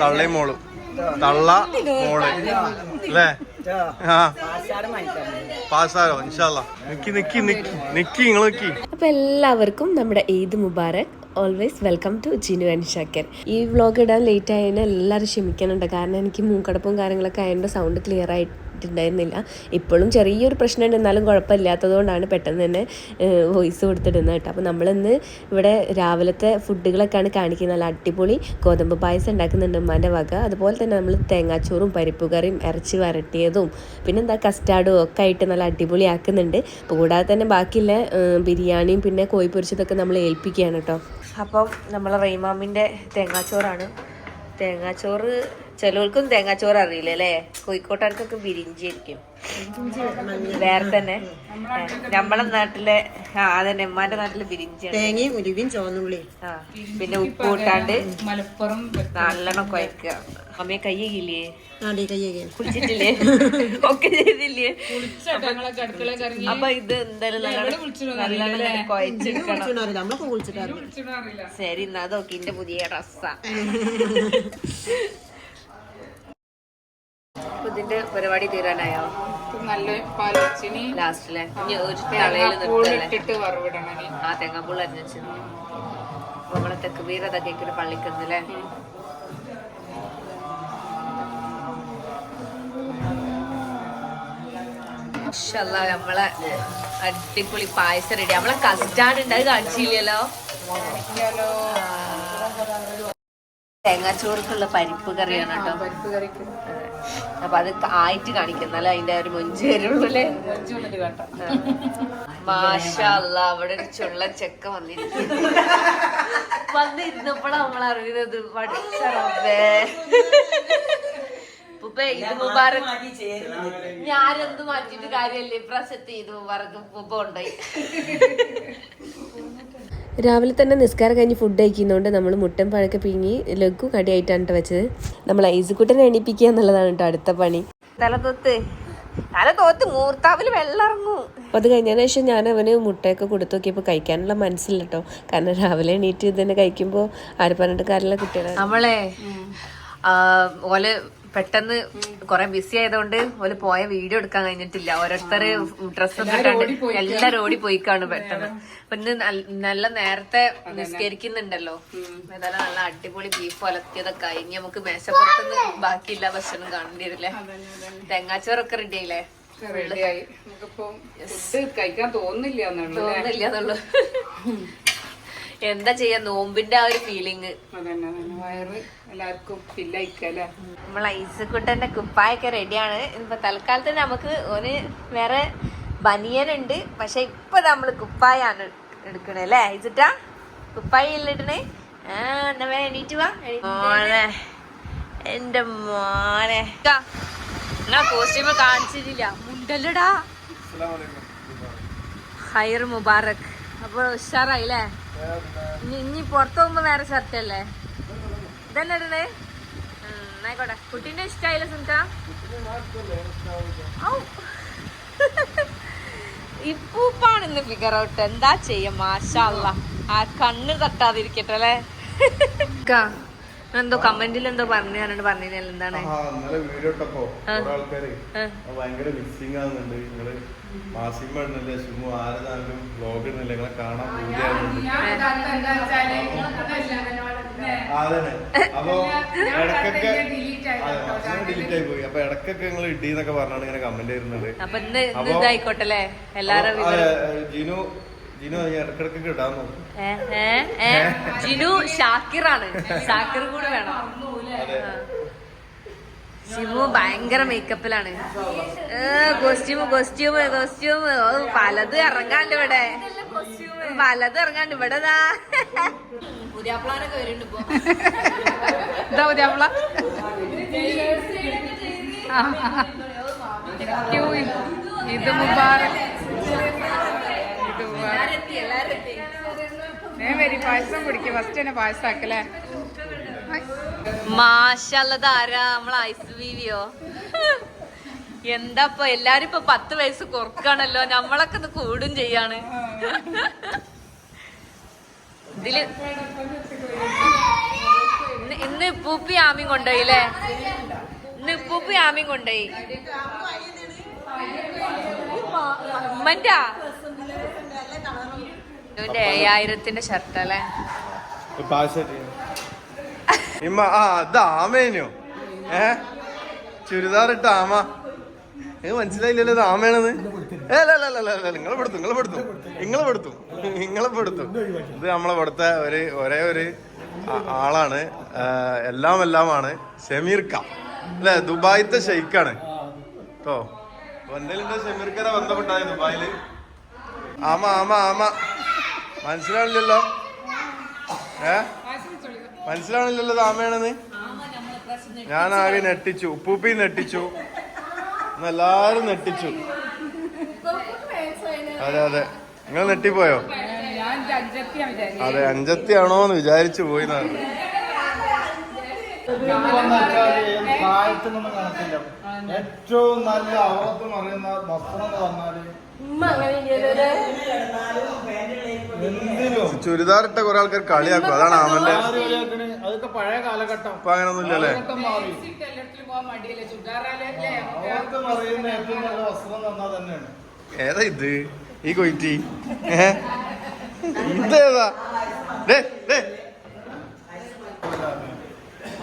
തള്ളയും മോളും. തള്ള മോൾ. അല്ലേ? നിക്കി നിക്കി നിക്കി അപ്പോൾ എല്ലാവർക്കും നമ്മുടെ Eid Mubarak. Always welcome to Jinu and Shakkar. ഈ വ്ളോഗ് ഇടാൻ ലേറ്റ് ആയതിന് എല്ലാവരും ക്ഷമിക്കാനുണ്ട് കാരണം എനിക്ക് മൂക്കടപ്പും കാര്യങ്ങളൊക്കെ ആയതുകൊണ്ട് സൗണ്ട് ക്ലിയർ ആയിട്ടുണ്ടായിരുന്നില്ല ഇപ്പോഴും ചെറിയൊരു പ്രശ്നമുണ്ട്. എന്നാലും കുഴപ്പമില്ലാത്തതുകൊണ്ടാണ് പെട്ടെന്ന് തന്നെ വോയിസ് കൊടുത്തിടുന്നത് കേട്ടോ. അപ്പോൾ നമ്മളിന്ന് ഇവിടെ രാവിലത്തെ ഫുഡുകളൊക്കെയാണ് കാണിക്കുന്നത്. നല്ല അടിപൊളി ഗോതമ്പ് പായസം ഉണ്ടാക്കുന്നുണ്ട് ഉമ്മാന്റെ വക. അതുപോലെ തന്നെ നമ്മൾ തേങ്ങാച്ചോറും പരിപ്പ് കറിയും ഇറച്ചി വരട്ടിയതും പിന്നെന്താ കസ്റ്റാർഡും ഒക്കെ ആയിട്ട് നല്ല അടിപൊളിയാക്കുന്നുണ്ട്. അപ്പോൾ കൂടാതെ തന്നെ ബാക്കിയുള്ള ബിരിയാണിയും പിന്നെ കോഴി പൊരിച്ചതൊക്കെ നമ്മൾ ഏൽപ്പിക്കുകയാണ് കേട്ടോ. അപ്പം നമ്മളെ റൈമാമിന്റെ തേങ്ങാച്ചോറാണ്. തേങ്ങാച്ചോറ് ചിലവർക്കും തേങ്ങാച്ചോറ് അറിയില്ല അല്ലേ? കോഴിക്കോട്ടുകാർക്കൊക്കെ ബിരിഞ്ചി ആയിരിക്കും വേറെ തന്നെ നമ്മളെ നാട്ടിലെ ആ അതന്നെ ഉമ്മാന്റെ നാട്ടിലെ ബിരിഞ്ചിയാണ് തേങ്ങയും ഉരുവിയും ആ പിന്നെ ഉപ്പ് കൂട്ടാണ്ട് മലപ്പുറം നല്ലോണം കുഴക്കുക അമ്മയെ കയ്യേക്ക് കുളിച്ചിട്ടില്ലേ? ഒക്കെ ചെയ്തില്ലേ? അപ്പൊ ഇത് എന്തായാലും നല്ലോണം കുഴച്ചെടുക്കണം ശരി എന്നാ അതൊക്കെ എന്റെ പുതിയ ഡ്രസ്സാ. ഇതിന്റെ പരിപാടി തീരാനായോ? നല്ല പാലച്ചിനി. ലാസ്റ്റിലെ. ഇനി ഒരു തളയിൽ നിർത്തല്ലേ? ഇട്ടിട്ട് വറവിടണം. ആ തേങ്ങാപ്പുള്ള അരിഞ്ഞു നമ്മളെ തെക്ക് വീരതൊക്കെ പള്ളിക്കുന്നല്ലേ മാഷല്ലാ, നമ്മളെ അടിപൊളി പായസം റെഡി നമ്മളെ കസ്റ്റാർഡ് ഉണ്ട് അത് കാണിച്ചില്ലല്ലോ? തേങ്ങാച്ചോറുക്കുള്ള പരിപ്പ് കറിയാണ് കേട്ടോ. പരിപ്പ് കറിക്ക്. അപ്പൊ അത് ആയിട്ട് കാണിക്കും എന്നാലും അതിന്റെ ഒരു മൊഞ്ച് വരുള്ളൂ അല്ലേ മാഷല്ല അവിടെ ഒരു ചുള്ള ചെക്ക വന്നിരിക്കുന്നു. വന്നിരുന്നപ്പോഴാണ് നമ്മൾ അറിയുന്നത് പഠിച്ചേ മുബാറക് ഞാനെന്ത് മാറ്റിട്ട് കാര്യമല്ലേ. ഇപ്രാവശ്യത്തെ ഇത് മുബാറക് ഉപ്പ കൊണ്ടുപോയി. രാവിലെ തന്നെ നിസ്കാരം കഴിഞ്ഞ് ഫുഡ് കഴിക്കുന്നതുകൊണ്ട് നമ്മൾ മുട്ടൻ പഴക്കെ പിങ്ങി ലഘു കടിയായിട്ടാണ് കേട്ടോ വെച്ചത്. നമ്മൾ ഐസുക്കുട്ടനെ എണീപ്പിക്കുക എന്നുള്ളതാണ് കേട്ടോ അടുത്ത പണി. തലതൊത്ത് തല തോത്ത്. മൂർത്താവിൽ വെള്ളിറങ്ങും അപ്പോൾ അത് കഴിഞ്ഞതിന് ശേഷം ഞാൻ അവന് മുട്ടയൊക്കെ കൊടുത്തു നോക്കിയപ്പോൾ കഴിക്കാനുള്ള മനസ്സില്ല കേട്ടോ കാരണം രാവിലെ എണീറ്റ് ഇത് തന്നെ കഴിക്കുമ്പോൾ ആര് പറഞ്ഞിട്ട് കാര്യമുള്ള കുട്ടികളെ. നമ്മളെ ഓൽ പെട്ടെന്ന് കൊറേ ബിസി ആയതുകൊണ്ട് ഓൽ പോയ വീഡിയോ എടുക്കാൻ കഴിഞ്ഞിട്ടില്ല. ഓരോരുത്തര് ഡ്രസ് ഇട്ടാണ്ട് എല്ലാരും ഓടി പോയിക്കാണ് പെട്ടെന്ന്. പിന്നെ ഇന്ന് നല്ല നേരത്തെ നിസ്കരിക്കുന്നുണ്ടല്ലോ. ഏതായാലും നല്ല അടിപൊളി ബീഫ് ഒലത്തിയതൊക്കെ ആയി ഇനി നമുക്ക് മേശപ്പുറത്തുനിന്ന് ബാക്കിയില്ല ഭക്ഷണം കാണേണ്ടി വരില്ലേ തേങ്ങാച്ചോറൊക്കെ റെഡി ആയില്ലേ? റെഡിയായി നമുക്കിപ്പോ കഴിക്കാൻ തോന്നില്ല തോന്നില്ല എന്നുള്ളു. എന്താ ചെയ്യാ? നോമ്പിന്റെ ആ ഒരു ഫീലിങ് അതന്നെ. വയറ് എല്ലാവർക്കും ഫില്ലയക്കല്ലേ നമ്മൾ ഐസുക്കുട്ടന്റെ കുപ്പായൊക്കെ റെഡിയാണ് ഇപ്പൊ തൽക്കാലത്ത് നമുക്ക് ഒരു വേറെ ബനിയനുണ്ട് പക്ഷെ ഇപ്പൊ നമ്മൾ കുപ്പായാണ് എടുക്കണേ അല്ലേ? ഐസിട്ടാ കുപ്പായ ഇല്ലിടണേ ആ എന്നാ വേ എണീറ്റ് വാ. മോനെ എന്റെ മോനെ. എന്നാ കോസ്റ്റ്യൂമ് കാണിച്ചിട്ടില്ല. മുണ്ടല്ലടാ. ഹൈർ മുബാറക്. അപ്പൊ ഉഷാറായില്ലേ? ഇനി പുറത്തു പുറത്ത് പോകുമ്പോ വേറെ ഷർട്ട് അല്ലേ? ഇതന്നെ ഇടണേ ഉം, എന്നായിക്കോട്ടെ കുട്ടീന്റെ ഇഷ്ടായില്ല സുനിത. ഇപ്പൂപ്പാണ് ഇന്ന് ഫിഗർ ഔട്ട് എന്താ ചെയ്യാ? മാഷാ ആ കണ്ണ് തട്ടാതിരിക്കട്ടെ അല്ലേ? എന്തോ കമന്റിൽ എന്തോ പറഞ്ഞു ഞാനോട് പറഞ്ഞില്ല എന്താണ്? ഇന്നലെ വീഡിയോ ഇട്ടപ്പോ ആൾക്കാര് ഭയങ്കര മിസ്സിംഗ് ആകുന്നുണ്ട്. നിങ്ങൾ മാസിമ ഇടുന്നില്ലേ? ശുമു ആരതാണെങ്കിലും വ്ലോഗ് ഇടുന്നില്ല? നിങ്ങളെ കാണാൻ അതന്നെ അപ്പൊ ഇടക്കൊക്കെ ഡിലീറ്റ് ആയി പോയി അപ്പൊ ഇടക്കൊക്കെ നിങ്ങൾ ഇടീന്നൊക്കെ പറഞ്ഞാണ് ഇങ്ങനെ കമന്റ് വരുന്നത് അപ്പൊ ഇന്ന് ഇതായിക്കോട്ടെ എല്ലാരും ജിനു ജിനു ഇടാൻ നോക്കും ജിനു ഷാക്കിറാണ്. ഷാക്കിർ കൂടെ വേണം. ശിവു ഭയങ്കര മേക്കപ്പിലാണ് കോസ്റ്റ്യൂം കോസ്റ്റ്യൂം കോസ്റ്റ്യൂം പലത് ഇറങ്ങാണ്ട് ഇവിടെ. പലത് ഇറങ്ങാണ്ട് ഇവിടെ ഇതാ ഇത് മുബാറക്. എത്തി. ഞാൻ വരി പായസം കുടിക്കുക ഫസ്റ്റ് തന്നെ പായസം ആക്കല്ലേ മാഷല്ലത് ആരാ? നമ്മളെ ഐസ് ബീവിയോ? എന്താ ഇപ്പൊ എല്ലാരും ഇപ്പൊ പത്ത് വയസ്സ് കുറക്കാണല്ലോ. നമ്മളൊക്കെ ഒന്ന് കൂടും ചെയ്യാണ്. ഇതിൽ ഇന്ന് ഇപ്പൂപ്പി ആമയും കൊണ്ടുപോയില്ലേ ഇന്ന് ഇപ്പൂപ്പി ആമിയും കൊണ്ടുപോയി ഉമ്മന്റെ? ഇവന്റെ ഏഴായിരത്തിന്റെ ഷർട്ട് അല്ലേ? ഇമ്മ ആ അത് ആമേനോ. ഏ? ചുരിദാർ ഇട്ട ആമ. ഏ മനസ്സിലായില്ലല്ലോ ഇത് ആമയാണെന്ന്. ഏ അല്ല അല്ല അല്ല അല്ല നിങ്ങളെ പെടുത്തും നിങ്ങളെ പെടുത്തും നിങ്ങളെ പെടുത്തും നിങ്ങളെ പെടുത്തും. ഇത് നമ്മളെ പെടുത്ത ഒരു ഒരേ ഒരു ആളാണ്. എല്ലാം എല്ലാമാണ്. ഷമീർക്ക അല്ലെ ദുബായിത്തെ ഷെയ്ക്കാണ്. കേട്ടോ എന്തെങ്കിലും ഷമീർക്കരെ ബന്ധപ്പെട്ടായി ദുബായിൽ. ആമ ആമ ആമ. മനസ്സിലാവില്ലല്ലോ? ഏ? മനസ്സിലാവില്ലല്ലോ താമയാണെന്ന് ഞാൻ ആകെ നെട്ടിച്ചു ഉപ്പൂപ്പി നെട്ടിച്ചു എല്ലാരും നെട്ടിച്ചു അതെ അതെ. നിങ്ങൾ നെട്ടിപ്പോയോ അതെ അഞ്ചത്തിയാണോ എന്ന് വിചാരിച്ചു പോയി. ഏറ്റവും നല്ല അവറത്ത് അറിയുന്ന വസ്ത്രം എന്ന് പറഞ്ഞാൽ എന്തിനും? ചുരിദാർ ഇട്ട കുറെ ആൾക്കാർ കളിയാക്കും. അതാണ് അവന്റെ അതൊക്കെ പഴയ കാലഘട്ടം. ഇപ്പൊ ഇല്ലല്ലേ തന്നെയാണ്. ഏതാ ഇത്? ഈ കൊയിറ്റി. ഇതേതാ?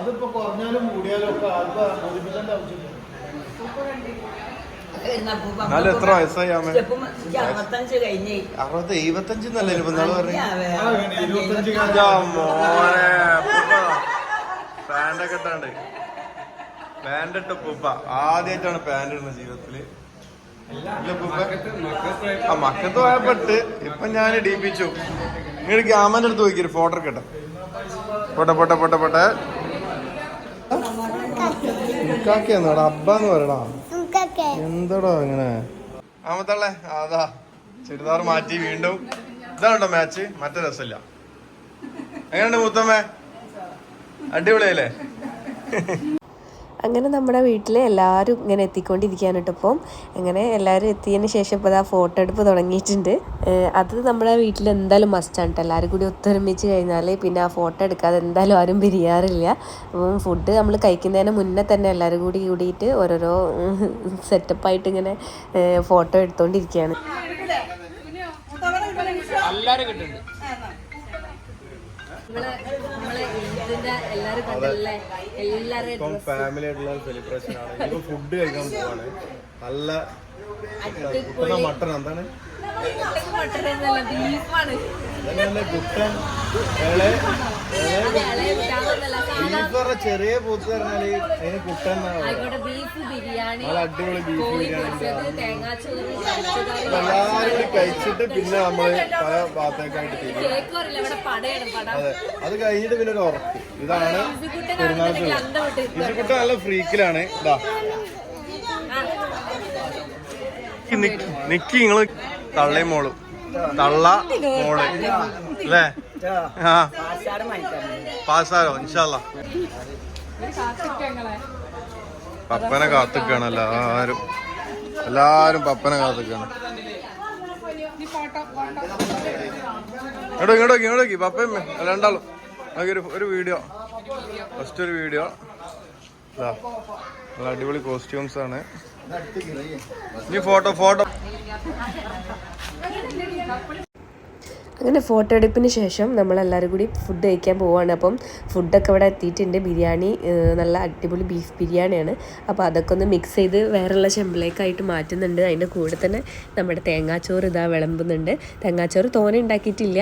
അതിപ്പോ കുറഞ്ഞാലും കൂടിയാലും ഒക്കെ ആൾക്കാർ ബോധിപ്പിക്കേണ്ട ആവശ്യമില്ല. എന്നാലും എത്ര വയസ്സായി ആമ? അറുപത്തഞ്ച് കഴിഞ്ഞേ. അറുപത് എഴുപത്തഞ്ച് എന്നല്ലേ ഇപ്പൊ നാൾ പറഞ്ഞു ആ, വേണം. ഇരുപത്തഞ്ച് കാലം ഇതാ മോനെ ഇട്ടാണ്ട്. പാന്റ് ഇട്ട പൂപ്പ ആദ്യമായിട്ടാണ് പാന്റ് ഇടുന്നത് ജീവിതത്തിൽ. ആ മക്കത്ത് പോയപ്പെട്ട് ഇപ്പൊ ഞാൻ ഡീപിച്ചു. നിങ്ങൾ ക്യാമറ എടുത്ത് നോക്കിയൊരു ഫോട്ടോ എടുക്കട്ടെ പൊട്ടെ പൊട്ടെ പൊട്ടെ പോട്ടെ. നിക്കാക്കിയാന്നോടാ അബ്ബാന്ന് പറയടാ. എന്താടാ അങ്ങനെ ആമത്തള്ളേ അതാ ചുരിദാർ മാറ്റി വീണ്ടും. ഇതാണോ മാച്ച് മറ്റേ രസമില്ല. എങ്ങനെയുണ്ട് മൂത്തമ്മേ? അടിപൊളിയല്ലേ? അങ്ങനെ നമ്മുടെ വീട്ടിൽ എല്ലാവരും ഇങ്ങനെ എത്തിക്കൊണ്ടിരിക്കുകയാണ് കേട്ടപ്പം അങ്ങനെ എല്ലാവരും എത്തിയതിന് ശേഷം ഇപ്പോൾ ആ ഫോട്ടോ എടുപ്പ് തുടങ്ങിയിട്ടുണ്ട്. അത് നമ്മുടെ വീട്ടിൽ എന്തായാലും മസ്റ്റാണ് എല്ലാവരും കൂടി ഒത്തൊരുമിച്ച് കഴിഞ്ഞാൽ പിന്നെ ആ ഫോട്ടോ എടുക്കാതെ എന്തായാലും ആരും പിരിയാറില്ല. അപ്പം ഫുഡ് നമ്മൾ കഴിക്കുന്നതിന് മുന്നേ തന്നെ എല്ലാവരും കൂടി കൂടിയിട്ട് ഓരോരോ സെറ്റപ്പായിട്ട് ഇങ്ങനെ ഫോട്ടോ എടുത്തുകൊണ്ടിരിക്കുകയാണ് എല്ലാവരും കിട്ടുന്നുണ്ട്. ഇപ്പം ഫാമിലി ആയിട്ടുള്ള സെലിബ്രേഷൻ ആണ്. ഇപ്പൊ ഫുഡ് കഴിക്കാൻ പോവാണ്. നല്ല മട്ടൺ എന്താണ്? നല്ല കുട്ടൻ ഇളെ ബീഫ് ചെറിയ പൂത്ത് പറഞ്ഞാൽ അതിന്. ആയിക്കോട്ടെ ബീഫ് ബിരിയാണി നല്ല അടിപൊളി ബീഫ് കോഴി ബിരിയാണി പൊരിച്ചത് തേങ്ങാച്ചോറ് എല്ലാവരും കൂടി കഴിച്ചിട്ട് പിന്നെ നമ്മൾ പല ഭാഗത്തേക്കായിട്ട് തിരിയും കേക്ക് പറയില്ല ഇവിടെ പടയാണ് പട അതെ അത് കഴിഞ്ഞിട്ട് പിന്നെ ഒരു ഉറപ്പ് ഇതാണ് പെരുന്നാൾ അന്തം വിട്ട് ഇജിക്കുട്ട നല്ല ഫ്രീക്കിലാണ് ഇതാ നിക്കി നിക്കി നിങ്ങൾ തള്ളയും മോളും തള്ള മോൾ അല്ലേ ആ. പാസ്സായോ ഇൻഷാല്ല പപ്പനെ കാത്തുക്കാണ് എല്ലാരും എല്ലാരും പപ്പനെ കാത്തുക്കാണ്. ഇങ്ങോട്ട് ഇങ്ങോട്ട് ഇങ്ങോട്ട് പപ്പയും രണ്ടാളും. നമുക്കൊരു ഒരു ഒരു വീഡിയോ. ഫസ്റ്റ് ഒരു വീഡിയോ. നല്ല അടിപൊളി കോസ്റ്റ്യൂംസ് ആണ്. ഇനി ഫോട്ടോ ഫോട്ടോ അങ്ങനെ ഫോട്ടോ എടുപ്പിന് ശേഷം നമ്മളെല്ലാവരും കൂടി ഫുഡ് കഴിക്കാൻ പോവുകയാണ് അപ്പം ഫുഡൊക്കെ ഇവിടെ എത്തിയിട്ടുണ്ട്. ബിരിയാണി നല്ല അടിപൊളി ബീഫ് ബിരിയാണിയാണ്. അപ്പോൾ അതൊക്കെ ഒന്ന് മിക്സ് ചെയ്ത് വേറെയുള്ള ചെമ്പിലേക്കായിട്ട് മാറ്റുന്നുണ്ട്. അതിന്റെ കൂടെ തന്നെ നമ്മുടെ തേങ്ങാച്ചോറ് ഇതാ വിളമ്പുന്നുണ്ട്. തേങ്ങാച്ചോറ് തോനെ ഉണ്ടാക്കിയിട്ടില്ല.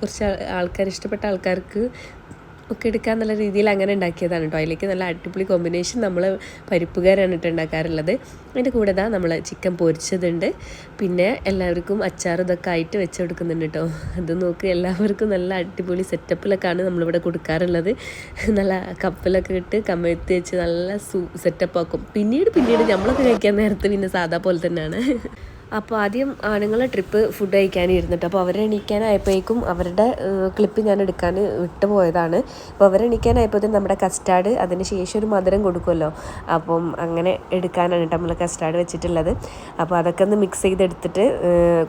കുറച്ച് ആൾക്കാർ ഇഷ്ടപ്പെട്ട ആൾക്കാർക്ക് ഒക്കെ എടുക്കാൻ നല്ല രീതിയിൽ അങ്ങനെ ഉണ്ടാക്കിയതാണ് കേട്ടോ. അതിലേക്ക് നല്ല അടിപൊളി കോമ്പിനേഷൻ നമ്മൾ പരിപ്പുകാരാണ് ഇട്ട് ഉണ്ടാക്കാറുള്ളത്. അതിന്റെ കൂടെ ഇതാ നമ്മൾ ചിക്കൻ പൊരിച്ചതുണ്ട്. പിന്നെ എല്ലാവർക്കും അച്ചാർ ഇതൊക്കെ ആയിട്ട് വെച്ച് കൊടുക്കുന്നുണ്ട് കേട്ടോ. അത് നോക്ക് എല്ലാവർക്കും നല്ല അടിപൊളി സെറ്റപ്പിലൊക്കെയാണ് നമ്മളിവിടെ കൊടുക്കാറുള്ളത്. നല്ല കപ്പിലൊക്കെ ഇട്ട് കമ്മഴ്ത്തി വെച്ച് നല്ല സു സെറ്റപ്പ് ആക്കും. പിന്നീട് പിന്നീട് നമ്മളൊക്കെ കഴിക്കാൻ നേരത്ത് പിന്നെ സാധാ പോലെ തന്നെയാണ്. അപ്പോൾ ആദ്യം ആണുങ്ങളെ ട്രിപ്പ് ഫുഡ് കഴിക്കാനിരുന്നിട്ട്. അപ്പോൾ അവരെണീക്കാനായപ്പോഴേക്കും അവരുടെ ക്ലിപ്പ് ഞാൻ എടുക്കാൻ വിട്ടുപോയതാണ് അപ്പോൾ അവരെണീക്കാനായപ്പോഴത്തേക്കും നമ്മുടെ കസ്റ്റാർഡ് അതിന് ശേഷം ഒരു മധുരം കൊടുക്കുമല്ലോ. അപ്പം അങ്ങനെ എടുക്കാനാണ് കേട്ടോ നമ്മൾ കസ്റ്റാർഡ് വെച്ചിട്ടുള്ളത്. അപ്പോൾ അതൊക്കെ ഒന്ന് മിക്സ് ചെയ്തെടുത്തിട്ട്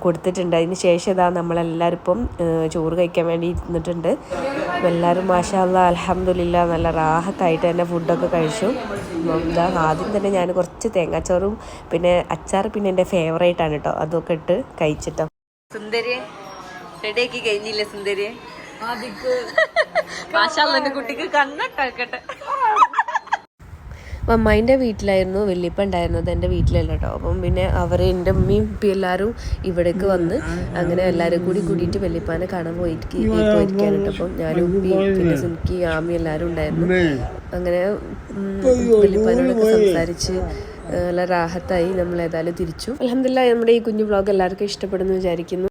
കൊടുത്തിട്ടുണ്ട്. അതിന് ശേഷം ഇതാ നമ്മളെല്ലാവരും ഇപ്പം ചോറ് കഴിക്കാൻ വേണ്ടി ഇരുന്നിട്ടുണ്ട്. എല്ലാവരും മാഷാല്ല അലഹമില്ല നല്ല റാഹത്തായിട്ട് തന്നെ ഫുഡൊക്കെ കഴിച്ചു. ആദ്യം തന്നെ ഞാൻ കുറച്ച് തേങ്ങാച്ചോറും പിന്നെ അച്ചാർ പിന്നെ എന്റെ ഫേവറേറ്റ് ആണ് കേട്ടോ. അതൊക്കെ ഇട്ട് കഴിച്ചിട്ടോ. സുന്ദരിയെ? റെഡിയാക്കി കഴിഞ്ഞില്ലേ സുന്ദരിയെ? മാഷാല്ല കുട്ടിക്ക് കണ്ണട്ടാക്കട്ടെ അപ്പം അമ്മേന്റെ വീട്ടിലായിരുന്നു വല്യപ്പ ഉണ്ടായിരുന്നത് എന്റെ വീട്ടിലല്ല കേട്ടോ. അപ്പം പിന്നെ അവർ എന്റെ ഉമ്മയും ഇപ്പം എല്ലാവരും ഇവിടേക്ക് വന്ന് അങ്ങനെ എല്ലാവരും കൂടി കൂടിയിട്ട് വല്യപ്പാനെ കാണാൻ പോയിട്ട് പോയിരിക്കാൻ കേട്ടോ. അപ്പം ഞാനും ഉപ്പയും പിന്നെ സുനിക്ക് ആമി എല്ലാവരും ഉണ്ടായിരുന്നു. അങ്ങനെ വല്യപ്പാനോടൊക്കെ സംസാരിച്ച് നല്ല റാഹത്തായി നമ്മൾ ഏതായാലും തിരിച്ചു. അലഹമില്ല നമ്മുടെ ഈ കുഞ്ഞു ബ്ലോഗ് എല്ലാവർക്കും ഇഷ്ടപ്പെടുന്നു വിചാരിക്കുന്നു.